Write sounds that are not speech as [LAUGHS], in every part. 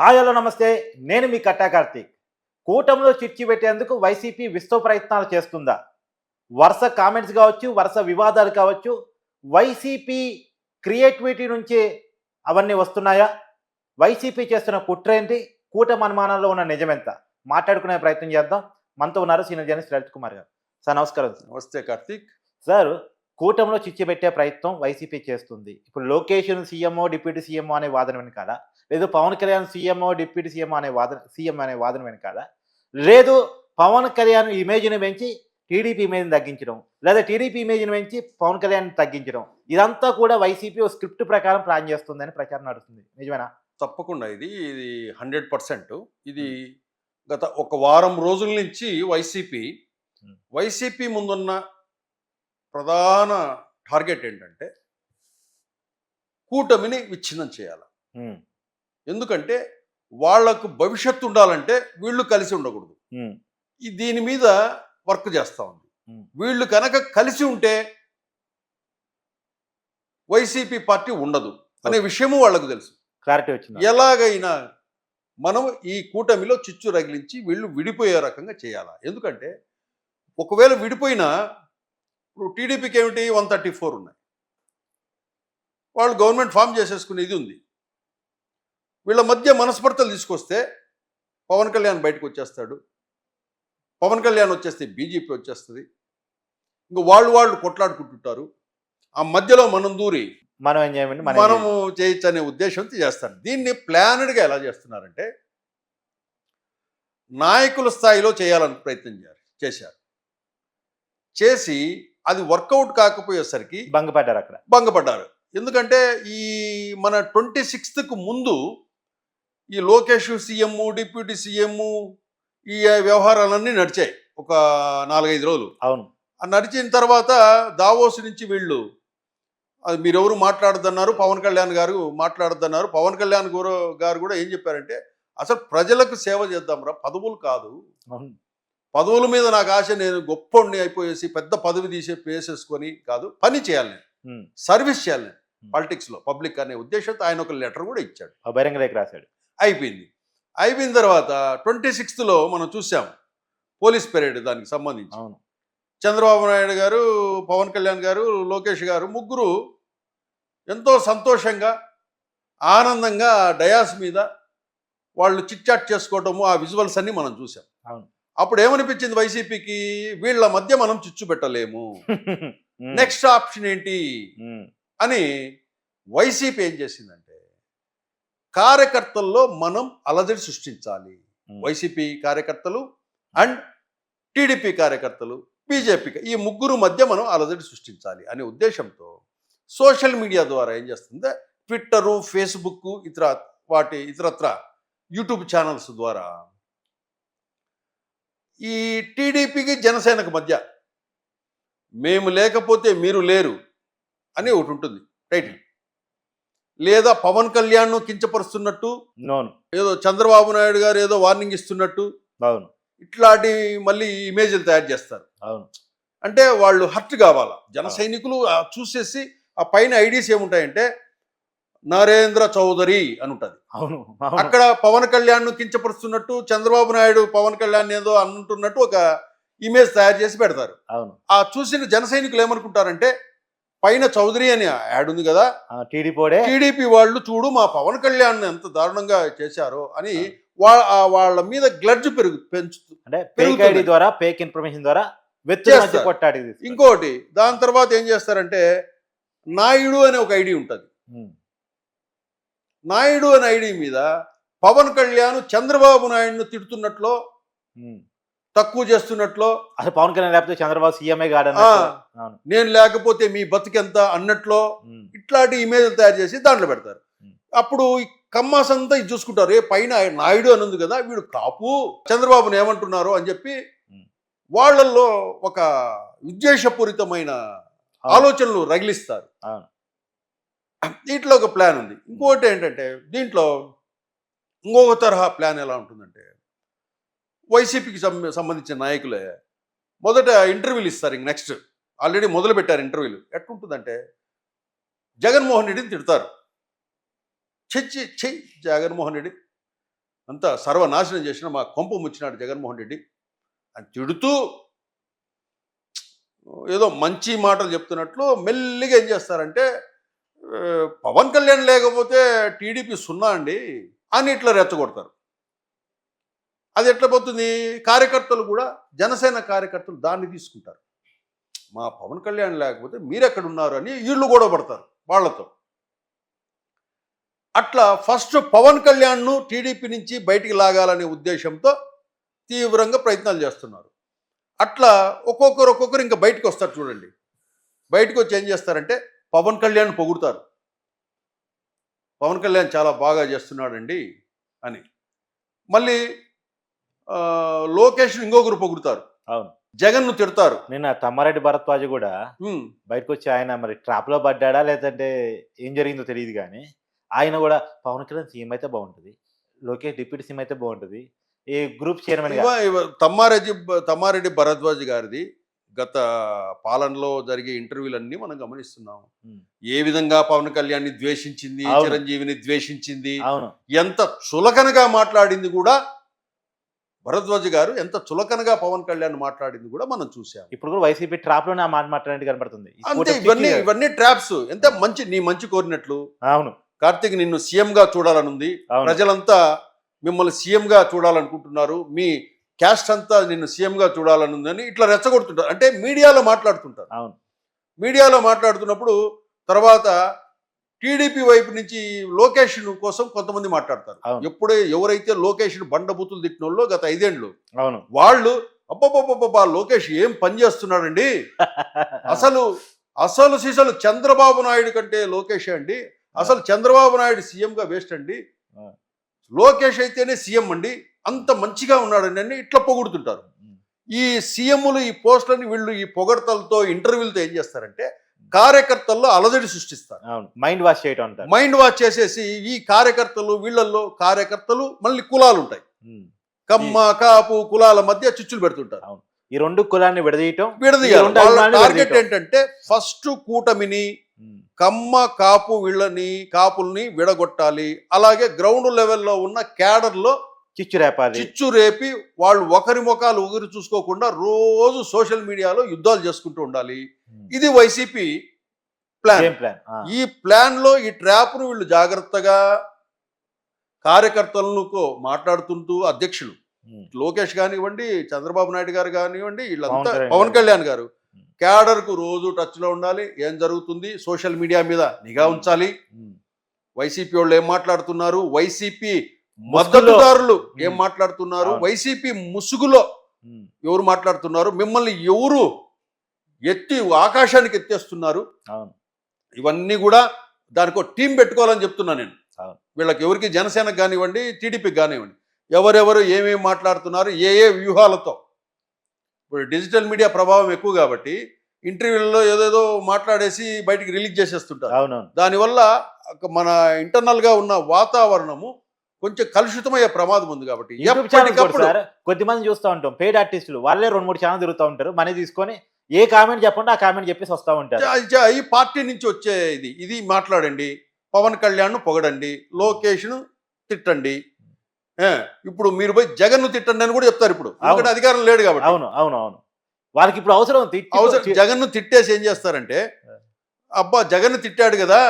Hi hello నమస్తే. నేను మీ కట్టా కార్తీక్. కూటమిలో చిచ్చి పెట్టేందుకు వైసీపీ విశ్వ ప్రయత్నాలు చేస్తుందా? వరుస కామెంట్స్ కావచ్చు వరుస వివాదాలు కావచ్చు వైసీపీ క్రియేటివిటీ నుంచి అవన్నీ వస్తున్నాయా? వైసీపీ చేస్తున్న కుట్ర ఏంటి? కూటమి అనుమానాల్లో ఉన్న నిజమెంత? మాట్లాడుకునే ప్రయత్నం చేద్దాం. మనతో ఉన్నారు సీనియర్ జర్నలిస్ట్ రవిత్ కుమార్ గారు. సార్ నమస్కారం సార్. నమస్తే కార్తీక్. సార్ కూటమిలో చిచ్చు పెట్టే ప్రయత్నం వైసీపీ చేస్తుంది. ఇప్పుడు లోకేషన్ సీఎంఓ డిప్యూటీ సీఎంఓ అనే వాదన వెనకాల లేదు Pawan Kalyan CMO deputy CM అనే వాదన సీఎం అనే వాదన వెనకాల. లేదు పవన్ కళ్యాణ్ ఇమేజ్ని పెంచి టీడీపీ ఇమేజ్ని తగ్గించడం లేదా టీడీపీ ఇమేజ్ని పెంచి పవన్ కళ్యాణ్ తగ్గించడం ఇదంతా కూడా వైసీపీ ఒక స్క్రిప్ట్ ప్రకారం ప్లాన్ చేస్తుందని ప్రచారం నడుస్తుంది. నిజమేనా? తప్పకుండా. ఇది ఇది హండ్రెడ్ పర్సెంట్. ఇది గత ఒక వారం రోజుల నుంచి వైసీపీ. వైసీపీ ముందున్న ప్రధాన టార్గెట్ ఏంటంటే కూటమిని విచ్ఛిన్నం చేయాలి. ఎందుకంటే వాళ్ళకు భవిష్యత్తు ఉండాలంటే వీళ్ళు కలిసి ఉండకూడదు. దీని మీద వర్క్ చేస్తా ఉంది. వీళ్ళు కనుక కలిసి ఉంటే వైసీపీ పార్టీ ఉండదు అనే విషయము వాళ్ళకు తెలుసు. క్లారిటీ వచ్చింది. ఎలాగైనా మనం ఈ కూటమిలో చిచ్చు రగిలించి వీళ్ళు విడిపోయే రకంగా చేయాలా? ఎందుకంటే ఒకవేళ విడిపోయినా ఇప్పుడు టీడీపీకి ఏమిటి వన్ థర్టీ ఫోర్ ఉన్నాయి. వాళ్ళు గవర్నమెంట్ ఫామ్ చేసేసుకునే ఇది ఉంది. వీళ్ళ మధ్య మనస్పర్ధలు తీసుకొస్తే పవన్ కళ్యాణ్ బయటకు వచ్చేస్తాడు. పవన్ కళ్యాణ్ వచ్చేస్తే బీజేపీ వచ్చేస్తుంది. ఇంకా వాళ్ళు వాళ్ళు కొట్లాడుకుంటుంటారు. ఆ మధ్యలో మనం దూరి మనం ఏం చేయమండి? మనం మనము చేయొచ్చు అనే ఉద్దేశంతో చేస్తారు. దీన్ని ప్లానెడ్గా ఎలా చేస్తున్నారంటే నాయకుల స్థాయిలో చేయాలని ప్రయత్నం చేశారు చేశారు. చేసి అది వర్కౌట్ కాకపోయేసరికి భంగపడ్డారు అక్కడ. భంగపడ్డారు. ఎందుకంటే ఈ మన ట్వంటీ సిక్స్త్కు ముందు ఈ లోకేష్ సీఎం డిప్యూటీ సీఎం ఈ వ్యవహారాలన్నీ నడిచాయి ఒక నాలుగైదు రోజులు. అవును. ఆ నడిచిన తర్వాత దావోస్ నుంచి వీళ్ళు అది మీరెవరు మాట్లాడద్దన్నారు పవన్ కళ్యాణ్ గారు మాట్లాడద్దన్నారు. పవన్ కళ్యాణ్ గారు గారు కూడా ఏం చెప్పారంటే అసలు ప్రజలకు సేవ చేద్దాంరా పదవులు కాదు. పదవుల మీద నాకు ఆశ నేను గొప్పని అయిపోయేసి పెద్ద పదవి తీసే వేసేసుకొని కాదు పని చేయాలి నేను. సర్వీస్ చేయాలి నేను. పాలిటిక్స్లో పబ్లిక్ అనే ఉద్దేశంతో ఆయన ఒక లెటర్ కూడా ఇచ్చాడు. బహిరంగ లేఖ రాశాడు. అయిపోయింది. అయిపోయిన తర్వాత ట్వంటీ సిక్స్త్లో మనం చూసాం పోలీస్ పెరేడ్ దానికి సంబంధించి. అవును. చంద్రబాబు నాయుడు గారు పవన్ కళ్యాణ్ గారు లోకేష్ గారు ముగ్గురు ఎంతో సంతోషంగా ఆనందంగా డయాస్ మీద వాళ్ళు చిట్చాట్ చేసుకోవటము ఆ విజువల్స్ అన్ని మనం చూసాం. అవును. అప్పుడు ఏమనిపించింది వైసీపీకి? వీళ్ళ మధ్య మనం చిచ్చు పెట్టలేము. [LAUGHS] నెక్స్ట్ ఆప్షన్ ఏంటి? అని వైసీపీ ఏం చేసిందంటే కార్యకర్తల్లో మనం అలజడి సృష్టించాలి. వైసీపీ కార్యకర్తలు అండ్ టీడీపీ కార్యకర్తలు బీజేపీ ఈ ముగ్గురు మధ్య మనం అలజడి సృష్టించాలి అనే ఉద్దేశంతో సోషల్ మీడియా ద్వారా ఏం చేస్తుందంటే ట్విట్టరు ఫేస్బుక్ ఇతర వాటి ఇతరత్ర యూట్యూబ్ ఛానల్స్ ద్వారా ఈ టీడీపీకి జనసేనకు మధ్య మేము లేకపోతే మీరు లేరు అని ఒకటి ఉంటుంది టైటిల్ లేదా పవన్ కళ్యాణ్ను కించపరుస్తున్నట్టు నోను. ఏదో చంద్రబాబు నాయుడు గారు ఏదో వార్నింగ్ ఇస్తున్నట్టు అవును. ఇట్లాంటి మళ్ళీ ఇమేజ్లు తయారు చేస్తారు. అవును. అంటే వాళ్ళు హర్ట్ కావాలా? జన సైనికులు చూసేసి ఆ పైన ఐడీస్ ఏముంటాయంటే నరేంద్ర చౌదరి అని ఉంటుంది అవును. అవును. అక్కడ పవన్ కళ్యాణ్ను కించపరుస్తున్నట్టు చంద్రబాబు నాయుడు పవన్ కళ్యాణ్ ఏదో అంటున్నట్టు ఒక ఇమేజ్ తయారు చేసి పెడతారు. అవును. ఆ చూసిన జన సైనికులు ఏమనుకుంటారంటే పైన చౌదరి అని యాడ్ ఉంది కదా టీడీపోడే టీడీపీ వాళ్ళు చూడు మా పవన్ కళ్యాణ్ ఎంత దారుణంగా చేశారో అని వాళ్ళ మీద గ్లడ్జ్ పెరుగు పెంచుతూ అంటే ఫేక్ పెరుగుతుంది. ఐడి ద్వారా ఫేక్ ఇన్ఫర్మేషన్ ద్వారా. కొట్టాడి ఇంకోటి దాని తర్వాత ఏం చేస్తారంటే నాయుడు అనే ఒక ఐడి ఉంటుంది. నాయుడు అనే ఐడి మీద పవన్ కళ్యాణ్ చంద్రబాబు నాయుడును తిడుతున్నట్లో తక్కువ చేస్తున్నట్లో అసలు పవన్ కళ్యాణ్ లేకపోతే చంద్రబాబు సీఎంఏ అవును. నేను లేకపోతే మీ బతుకెంత అన్నట్లో ఇట్లాంటి ఇమేజ్లు తయారు చేసి దాంట్లో పెడతారు. అప్పుడు కమ్మాస్ అంతా ఇది చూసుకుంటారు. ఏ పైన నాయుడు అని ఉంది కదా వీడు కాపు చంద్రబాబుని ఏమంటున్నారు అని చెప్పి. వాళ్ళల్లో ఒక ఉద్దేశపూరితమైన. ఆలోచనలు రగిలిస్తారు. దీంట్లో ఒక ప్లాన్ ఉంది. ఇంకోటి ఏంటంటే దీంట్లో ఇంకొక తరహా ప్లాన్ ఎలా ఉంటుందంటే వైసీపీకి సంబంధించిన నాయకులే మొదట ఇంటర్వ్యూలు ఇస్తారు ఇంక నెక్స్ట్. ఆల్రెడీ మొదలు పెట్టారు ఇంటర్వ్యూలు. ఎట్లుంటుందంటే జగన్మోహన్ రెడ్డిని తిడతారు. చెచ్చి చెయ్యి జగన్మోహన్ రెడ్డి. అంతా సర్వనాశనం చేసిన మా కొంప ముచ్చినాడు జగన్మోహన్ రెడ్డి. అని తిడుతూ ఏదో మంచి మాటలు చెప్తున్నట్లు మెల్లిగా ఏం చేస్తారంటే పవన్ కళ్యాణ్ లేకపోతే టీడీపీ సున్నా అండి అని ఇట్లా రెచ్చగొడతారు అది ఎట్లా పోతుంది? కార్యకర్తలు కూడా జనసేన కార్యకర్తలు దాన్ని తీసుకుంటారు. మా పవన్ కళ్యాణ్ లేకపోతే మీరెక్కడ ఉన్నారు అని వీళ్ళు గొడవ పడతారు వాళ్ళతో. అట్లా ఫస్ట్ పవన్ కళ్యాణ్ను టీడీపీ నుంచి బయటికి లాగాలనే ఉద్దేశంతో తీవ్రంగా ప్రయత్నాలు చేస్తున్నారు. అట్లా ఒక్కొక్కరు ఒక్కొక్కరు ఇంకా బయటకు వస్తారు చూడండి. బయటకు వచ్చి ఏం చేస్తారంటే పవన్ కళ్యాణ్ పొగుడుతారు. పవన్ కళ్యాణ్ చాలా బాగా చేస్తున్నాడండి అని. మళ్ళీ లోకేష్ ఇంకొకరు పొగుడుతారు. అవును. జగన్ను తిడతారు. నిన్న తమ్మారెడ్డి భరద్వాజ్ కూడా బయటకు వచ్చి ఆయన మరి ట్రాప్లో పడ్డాడా లేదంటే ఏం జరిగిందో తెలియదు కానీ ఆయన కూడా పవన్ కళ్యాణ్ సీఎం అయితే బాగుంటుంది. లోకేష్ డిప్యూటీ సీఎం అయితే బాగుంటుంది. ఈ గ్రూప్ చైర్మన్ తమ్మారెడ్డి తమ్మారెడ్డి భరద్వాజ్ గారిది గత పాలనలో జరిగే ఇంటర్వ్యూలన్నీ మనం గమనిస్తున్నాం. ఏ విధంగా పవన్ కళ్యాణ్ని ద్వేషించింది అవును. చిరంజీవిని ద్వేషించింది అవును. ఎంత చులకనగా మాట్లాడింది కూడా భరద్వాజ్ గారు ఎంత చులకనగా పవన్ కళ్యాణ్ మాట్లాడింది కూడా మనం చూసాం ఇప్పుడు కూడా వైసీపీ ట్రాప్లోనే ఆ మాట మాట్లాడినట్టు కనబడుతుంది అంతే కూటమి ఇవన్నీ ఇవన్నీ ట్రాప్స్. ఎంత మంచి నీ మంచి కోరినట్లు. అవును. కార్తీక్ నిన్ను సీఎం గా చూడాలనుంది ప్రజలంతా మిమ్మల్ని సీఎం గా చూడాలనుకుంటున్నారు. మీ క్యాస్ట్ అంతా నిన్ను సీఎం గా చూడాలనుందని ఇట్లా రెచ్చగొడుతుంటారు. అంటే మీడియాలో మాట్లాడుతుంటారు. అవును. మీడియాలో మాట్లాడుతున్నప్పుడు తర్వాత టీడీపీ వైపు నుంచి లోకేష్ కోసం కొంతమంది మాట్లాడతారు. ఎప్పుడే ఎవరైతే లోకేష్ బండబూతులు తిట్టినోళ్ళో గత ఐదేండ్లు అవును. వాళ్ళు అబ్బబ్బబ్బబ్బా లోకేష్ ఏం పని చేస్తున్నాడండి? [LAUGHS] అసలు అసలు సిసలు చంద్రబాబు నాయుడు కంటే లోకేష్ అండి. అసలు చంద్రబాబు నాయుడు సీఎం గా వేస్ట్ అండి. లోకేష్ అయితేనే సీఎం అండి. అంత మంచిగా ఉన్నాడండి అని ఇట్లా పొగుడుతుంటారు. ఈ సీఎంలు ఈ పోస్టులని వీళ్ళు ఈ పొగడతలతో ఇంటర్వ్యూలతో ఏం చేస్తారంటే కార్యకర్తల్లో అలజడి సృష్టిస్తారు. మైండ్ వాష్ చేయటం అంటారు. మైండ్ వాచ్ చేసేసి ఈ కార్యకర్తలు వీళ్ళల్లో కార్యకర్తలు మళ్ళీ కులాలు ఉంటాయి. కమ్మ కాపు కులాల మధ్య చిచ్చులు పెడుతుంటారు. ఈ రెండు కులాన్ని విడదీయటం విడదీయాలి. టార్గెట్. ఏంటంటే ఫస్ట్ కూటమిని. కమ్మ కాపు వీళ్ళని కాపుల్ని విడగొట్టాలి. అలాగే గ్రౌండ్ లెవెల్లో ఉన్న క్యాడర్లో చిచ్చు రేపాలి. చిచ్చు రేపి వాళ్ళు ఒకరి ముఖాలు ఒకరు చూసుకోకుండా రోజు సోషల్ మీడియాలో యుద్ధాలు చేసుకుంటూ ఉండాలి. ఇది వైసీపీ ప్లాన్ ప్లాన్. ఈ ప్లాన్లో ఈ ట్రాప్ను వీళ్ళు జాగ్రత్తగా కార్యకర్తలకు మాట్లాడుతుంటూ అధ్యక్షులు ఉమ్. లోకేష్ కానివ్వండి చంద్రబాబు నాయుడు గారు కానివ్వండి వీళ్ళంతా పవన్ కళ్యాణ్ గారు. కళ్యాణ్ గారు ఉమ్. క్యాడర్కు రోజు టచ్లో ఉండాలి ఏం జరుగుతుంది సోషల్ మీడియా మీద నిఘా ఉమ్. ఉంచాలి. వైసీపీ వాళ్ళు ఏం మాట్లాడుతున్నారు వైసీపీ మద్దతుదారులు ఏం. మాట్లాడుతున్నారు. వైసీపీ ముసుగులో. ఎవరు మాట్లాడుతున్నారు మిమ్మల్ని ఎవరు ఎత్తి ఆకాశానికి ఎత్తేస్తున్నారు. ఇవన్నీ కూడా దానికి ఒక టీం పెట్టుకోవాలని చెప్తున్నా నేను. వీళ్ళకి ఎవరికి జనసేనకు కానివ్వండి టీడీపీకి కానివ్వండి ఎవరెవరు ఏమేమి మాట్లాడుతున్నారు ఏ ఏ వ్యూహాలతో. ఇప్పుడు డిజిటల్ మీడియా ప్రభావం ఎక్కువ కాబట్టి ఇంటర్వ్యూలలో ఏదేదో మాట్లాడేసి బయటికి రిలీజ్ చేసేస్తుంటారు. అవునవును. దానివల్ల మన ఇంటర్నల్గా ఉన్న వాతావరణము కొంచెం కలుషితమయ్యే ప్రమాదం ఉంది కాబట్టి యూట్యూబ్ ఛానల్ కూడా ఎప్పటికప్పుడు సార్ కొద్ది మంది చూస్తూ ఉంటాం. పెయిడ్ ఆర్టిస్టులు వాళ్ళే రెండు మూడు ఛానల్ తిరుగుతూ ఉంటారు. మనీ తీసుకొని ఏ కామెంట్ చెప్పండి ఆ కామెంట్ చెప్పేసి వస్తూ ఉంటారు. ఈ పార్టీ నుంచి వచ్చే ఇది ఇది మాట్లాడండి పవన్ కళ్యాణ్ పొగడండి లోకేష్ను తిట్టండి. ఇప్పుడు మీరు పోయి జగన్ తిట్టండి అని కూడా చెప్తారు ఇప్పుడు. అధికారం లేడు కాబట్టి. అవును అవును అవును. వాళ్ళకి ఇప్పుడు అవసరం జగన్ తిట్టేసి ఏం చేస్తారంటే అబ్బా జగన్ తిట్టాడు కదా.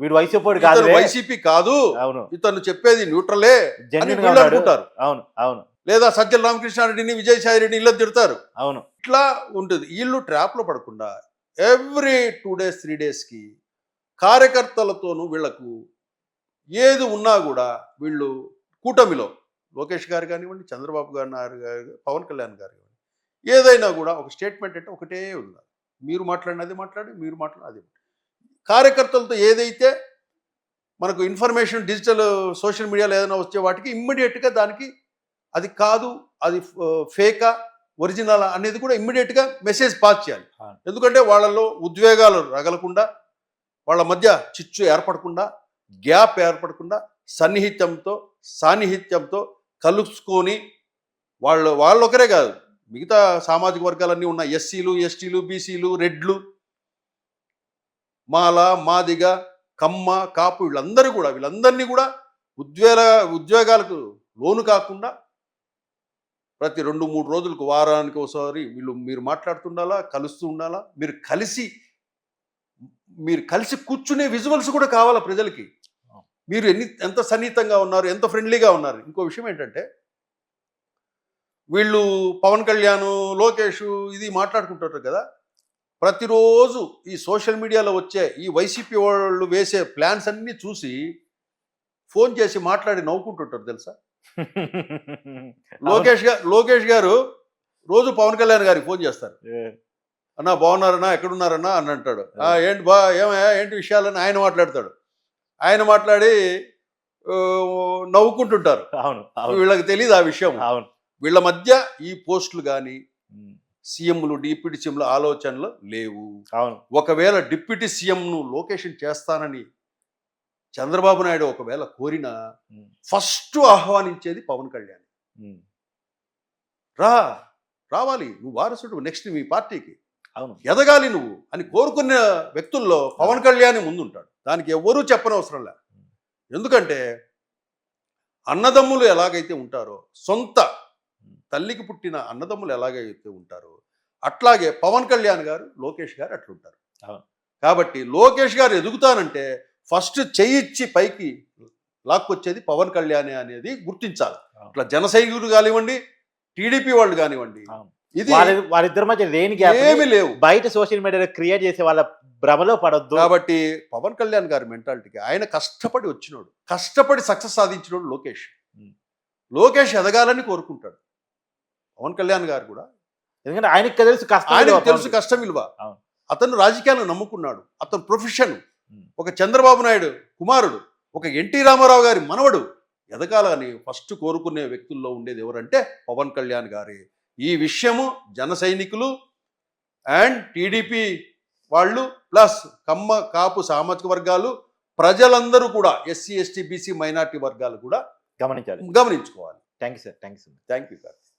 వీడు వైసీపీ కాదు వైసీపీ కాదు. అవును. ఇతను చెప్పేది న్యూట్రలే అనుకుంటారు. అవును అవును. లేదా సజ్జల రామకృష్ణారెడ్డిని విజయసాయి రెడ్డిని ఇలా తిడతారు. అవును. ఇట్లా ఉంటుంది. వీళ్ళు ట్రాప్లో పడకుండా ఎవ్రీ టూ డేస్ త్రీ డేస్కి కార్యకర్తలతోనూ వీళ్ళకు ఏది ఉన్నా కూడా వీళ్ళు కూటమిలో లోకేష్ గారు కానివ్వండి చంద్రబాబు గారు గారు పవన్ కళ్యాణ్ గారు కానివ్వండి ఏదైనా కూడా ఒక స్టేట్మెంట్ అంటే ఒకటే ఉంది మీరు మాట్లాడినది మాట్లాడి మీరు మాట్లాడి అది కార్యకర్తలతో ఏదైతే మనకు ఇన్ఫర్మేషన్ డిజిటల్ సోషల్ మీడియాలో ఏదైనా వచ్చే వాటికి ఇమ్మీడియట్గా దానికి అది కాదు అది ఫేకా ఒరిజినల్ అనేది కూడా ఇమ్మీడియట్గా మెసేజ్ పాస్ చేయాలి. ఎందుకంటే వాళ్ళలో ఉద్వేగాలు రగలకుండా వాళ్ళ మధ్య చిచ్చు ఏర్పడకుండా గ్యాప్ ఏర్పడకుండా సన్నిహిత్యంతో సాన్నిహిత్యంతో కలుసుకొని వాళ్ళు వాళ్ళొకరే కాదు మిగతా సామాజిక వర్గాలన్నీ ఉన్న ఎస్సీలు ఎస్టీలు బీసీలు రెడ్లు మాల మాదిగ కమ్మ కాపు వీళ్ళందరూ కూడా వీళ్ళందరినీ కూడా ఉద్వేగ ఉద్వేగాలకు లోను కాకుండా ప్రతి రెండు మూడు రోజులకు వారానికి ఒకసారి వీళ్ళు మీరు మాట్లాడుతుండాలా కలుస్తూ ఉండాలా? మీరు కలిసి మీరు కలిసి కూర్చునే విజువల్స్ కూడా కావాలా ప్రజలకి? మీరు ఎన్ని ఎంత సన్నిహితంగా ఉన్నారు ఎంత ఫ్రెండ్లీగా ఉన్నారు? ఇంకో విషయం ఏంటంటే వీళ్ళు పవన్ కళ్యాణ్ లోకేష్ ఇది మాట్లాడుకుంటారు కదా? ప్రతిరోజు ఈ సోషల్ మీడియాలో వచ్చే ఈ వైసీపీ వాళ్ళు వేసే ప్లాన్స్ అన్నీ చూసి ఫోన్ చేసి మాట్లాడి నవ్వుకుంటుంటారు తెలుసా? [LAUGHS] లోకేష్ గారు లోకేష్ గారు రోజు పవన్ కళ్యాణ్ గారికి ఫోన్ చేస్తారు. అన్నా బాగున్నారన్నా ఎక్కడున్నారన్నా అని అంటాడు. "ఆ, ఏంటి బా ఏమయ్యా ఏంటి విషయాలని ఆయన మాట్లాడతాడు. ఆయన మాట్లాడి నవ్వుకుంటుంటారు. అవును అవును. వీళ్ళకి తెలియదు ఆ విషయం. అవును. వీళ్ళ మధ్య ఈ పోస్టులు కానీ సీఎంలు డిప్యూటీ సీఎంల ఆలోచనలు లేవు. అవును. ఒకవేళ డిప్యూటీ సీఎంను లొకేషన్ చేస్తానని చంద్రబాబు నాయుడు ఒకవేళ కోరినా ఫస్ట్ ఆహ్వానించేది పవన్ కళ్యాణ్. రా రావాలి నువ్వు వారసుడు నెక్స్ట్ మీ పార్టీకి. అవును. ఎదగాలి నువ్వు అని కోరుకున్న వ్యక్తుల్లో పవన్ కళ్యాణ్ ముందుంటాడు. దానికి ఎవ్వరూ చెప్పనవసరం లే. ఎందుకంటే అన్నదమ్ములు ఎలాగైతే ఉంటారో సొంత తల్లికి పుట్టిన అన్నదమ్ములు ఎలాగైతే ఉంటారో అట్లాగే పవన్ కళ్యాణ్ గారు లోకేష్ గారు అట్లుంటారు. కాబట్టి లోకేష్ గారు ఎదుగుతానంటే ఫస్ట్ చెయ్యిచ్చి పైకి లాక్కొచ్చేది పవన్ కళ్యాణ్ అనేది గుర్తించాలి అవును. ఇట్లా జన సైనికులు కానివ్వండి టీడీపీ వాళ్ళు కానివ్వండి. ఇది వారి వారిద్దరి మధ్య లేని ఏమీ లేవు బయట సోషల్ మీడియాలో క్రియేట్ చేసే వాళ్ళ భ్రమలో పడొద్దు కాబట్టి పవన్ కళ్యాణ్ గారి మెంటాలిటీకి ఆయన కష్టపడి వచ్చినోడు కష్టపడి సక్సెస్ సాధించినోడు లోకేష్. లోకేష్ ఎదగాలని కోరుకుంటాడు పవన్ కళ్యాణ్ గారు కూడా ఎందుకంటే ఆయనకి తెలుసు కష్టం ఆయనకు తెలుసు. కష్టం విలువ. అతను రాజకీయాలను నమ్ముకున్నాడు అతను ప్రొఫెషన్. ఒక చంద్రబాబు నాయుడు కుమారుడు ఒక ఎన్టీ రామారావు గారి మనవడు ఎదగాలని ఫస్ట్ కోరుకునే వ్యక్తుల్లో ఉండేది ఎవరంటే పవన్ కళ్యాణ్ గారే. ఈ విషయము జన సైనికులు అండ్ టీడీపీ వాళ్ళు ప్లస్ కమ్మ కాపు సామాజిక వర్గాలు ప్రజలందరూ కూడా ఎస్సీ ఎస్టీ బీసీ మైనార్టీ వర్గాలు కూడా గమనించాలి. గమనించుకోవాలి. Thank you sir thank you thank you